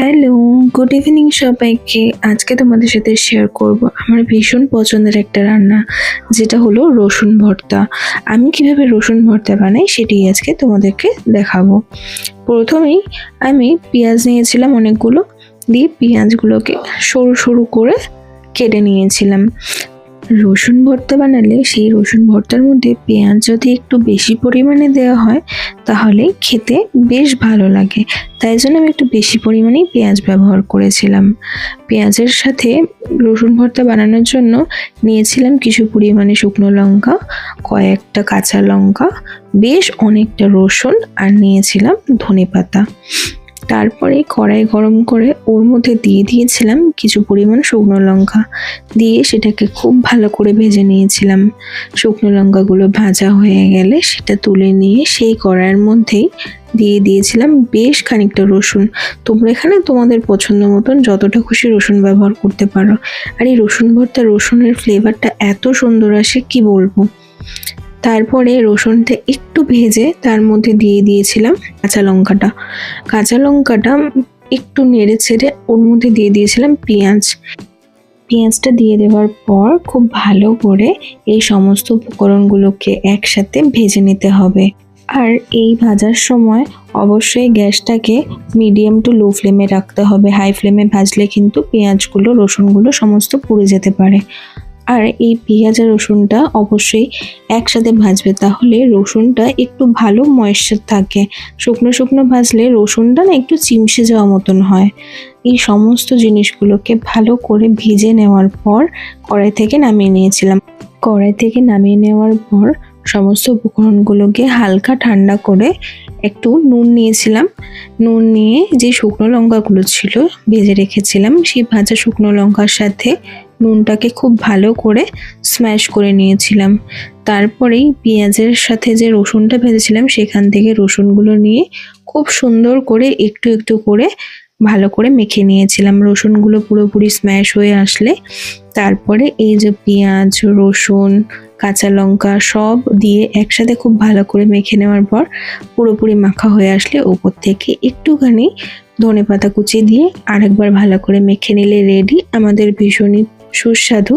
Hello, good evening সবাইকে। আজকে তোমাদের সাথে শেয়ার করব আমার ভীষণ পছন্দের একটা রান্না, যেটা হলো রসুন ভর্তা। আমি কীভাবে রসুন ভর্তা বানাই সেটি আজকে তোমাদেরকে দেখাবো। প্রথমেই আমি পেঁয়াজ নিয়েছিলাম অনেকগুলো, দিয়ে পেঁয়াজগুলোকে সরু সরু করে কেটে নিয়েছিলাম। রসুন ভর্তা বানালে সেই রসুন ভর্তার মধ্যে পেঁয়াজ যদি একটু বেশি পরিমাণে দেওয়া হয়, তাহলে খেতে বেশ ভালো লাগে। তাই জন্য আমি একটু বেশি পরিমাণেই পেঁয়াজ ব্যবহার করেছিলাম। পেঁয়াজের সাথে রসুন ভর্তা বানানোর জন্য নিয়েছিলাম কিছু পরিমাণে শুকনো লঙ্কা, কয়েকটা কাঁচা লঙ্কা, বেশ অনেকটা রসুন, আর নিয়েছিলাম ধনে পাতা তারপরে কড়াই গরম করে ওর মধ্যে দিয়ে দিয়েছিলাম কিছু পরিমাণ শুকনো লঙ্কা। দিয়ে সেটাকে খুব ভালো করে ভেজে নিয়েছিলাম। শুকনো লঙ্কাগুলো ভাজা হয়ে গেলে সেটা তুলে নিয়ে সেই কড়াইয়ের মধ্যেই দিয়ে দিয়েছিলাম বেশ খানিকটা রসুন। তোমরা এখানে তোমাদের পছন্দ মতন যতটা খুশি রসুন ব্যবহার করতে পারো। আর এই রসুন ভর্তা রসুনের ফ্লেভারটা এত সুন্দর আসে, কি বলব? তারপরে রসুনটা একটু ভেজে তার মধ্যে দিয়ে দিয়েছিলাম কাঁচা লঙ্কাটা। কাঁচা লঙ্কাটা একটু নেড়ে ছেড়ে ওর মধ্যে দিয়ে দিয়েছিলাম পেঁয়াজ। পেঁয়াজটা দিয়ে দেওয়ার পর খুব ভালো করে এই সমস্ত উপকরণগুলোকে একসাথে ভেজে নিতে হবে। আর এই ভাজার সময় অবশ্যই গ্যাসটাকে মিডিয়াম টু লো ফ্লেমে রাখতে হবে। হাই ফ্লেমে ভাজলে কিন্তু পেঁয়াজগুলো, রসুনগুলো সমস্ত পুড়ে যেতে পারে। আর এই পেঁয়াজ আর রসুনটা অবশ্যই একসাথে ভাজবে, তাহলে রসুনটা একটু ভালো ময়েশ্চার থাকে। শুকনো শুকনো ভাজলে রসুনটা না একটু চিমসে যাওয়া মতন হয়। এই সমস্ত জিনিসগুলোকে ভালো করে ভেজে নেওয়ার পর কড়াই থেকে নামিয়ে নিয়েছিলাম। কড়াই থেকে নামিয়ে নেওয়ার পর সমস্ত উপকরণগুলোকে হালকা ঠান্ডা করে একটু নুন নিয়েছিলাম। নুন নিয়ে যে শুকনো লঙ্কাগুলো ছিল ভেজে রেখেছিলাম, সেই ভাজা শুকনো লঙ্কার সাথে নুনটাকে খুব ভালো করে স্ম্যাশ করে নিয়েছিলাম। তারপরেই পেঁয়াজের সাথে যে রসুনটা ভেজেছিলাম, সেখান থেকে রসুনগুলো নিয়ে খুব সুন্দর করে একটু একটু করে ভালো করে মেখে নিয়েছিলাম। রসুনগুলো পুরোপুরি স্ম্যাশ হয়ে আসলে তারপরে এই যে পেঁয়াজ, রসুন, কাঁচা লঙ্কা সব দিয়ে একসাথে খুব ভালো করে মেখে নেওয়ার পর পুরোপুরি মাখা হয়ে আসলে ওপর থেকে একটুখানি ধনে পাতা কুচি দিয়ে আরেকবার ভালো করে মেখে নিলে রেডি আমাদের ভীষণই সুস্বাদু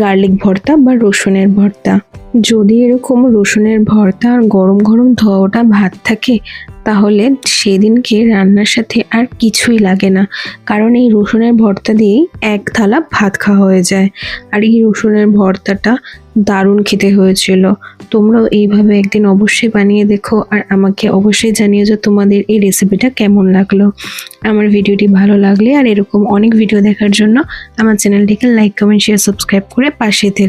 গার্লিক ভর্তা বা রসুনের ভর্তা। যদি এরকম রসুনের ভর্তা আর গরম গরম ধোয়াটা ভাত থাকে, তাহলে সেদিনকে রান্নার সাথে আর কিছুই লাগে না। কারণ এই রসুনের ভর্তা দিয়েই এক থালা ভাত খাওয়া হয়ে যায়। আর এই রসুনের ভর্তাটা দারুণ খেতে হয়েছিল। তোমরাও এইভাবে একদিন অবশ্যই বানিয়ে দেখো আর আমাকে অবশ্যই জানিও যে তোমাদের এই রেসিপিটা কেমন লাগল। আমার ভিডিওটি ভালো লাগলে আর এরকম অনেক ভিডিও দেখার জন্য আমার চ্যানেলটিকে লাইক কমেন্ট শেয়ার সাবস্ক্রাইব করে পাশে থেকো।